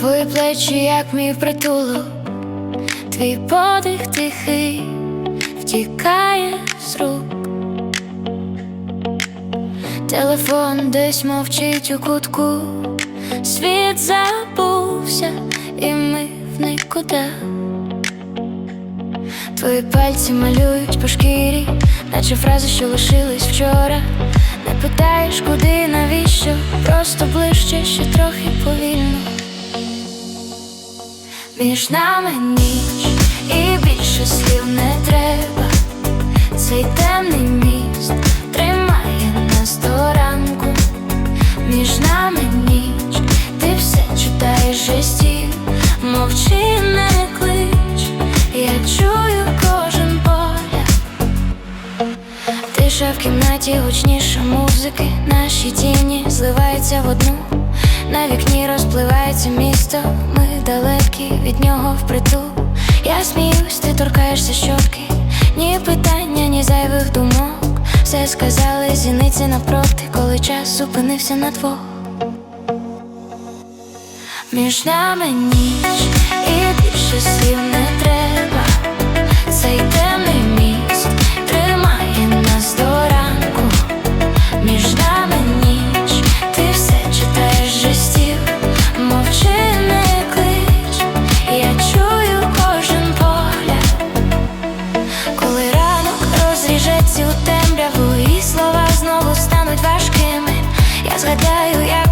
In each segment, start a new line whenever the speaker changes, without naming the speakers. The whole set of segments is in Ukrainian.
плечі, як мій притулок, твій подих тихий втікає з рук. Телефон десь мовчить у кутку, світ забувся, і ми в нікуди. Твої пальці малюють по шкірі, наче фрази, що лишились вчора. Не питаєш, куди, навіщо, просто ближче, ще трохи повільно. Між нами ніч і більше слів не треба. Цей темний міст тримає нас до ранку. Між нами ніч, ти все читаєш жестів, мовчи, не клич, я чую кожен погляд. Тиша в кімнаті гучніше музики, наші тіні зливаються в одну. На вікні розпливається місто, ми далекі від нього впритул. Я сміюсь, ти торкаєшся щоки, ні питання, ні зайвих думок. Все сказали зіниці навпроти, коли час зупинився на двох. Між нами ніч і більше слів не треба.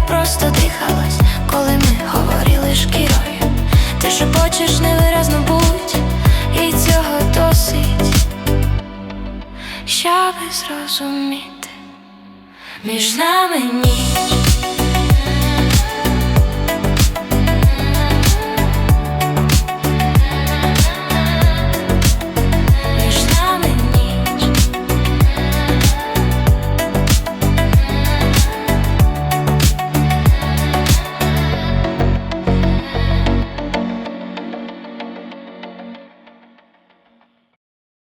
Просто дихалась, коли ми говорили шкірою. Ти шепочеш невиразно будь, і цього досить, щоби зрозуміти. Між нами ніч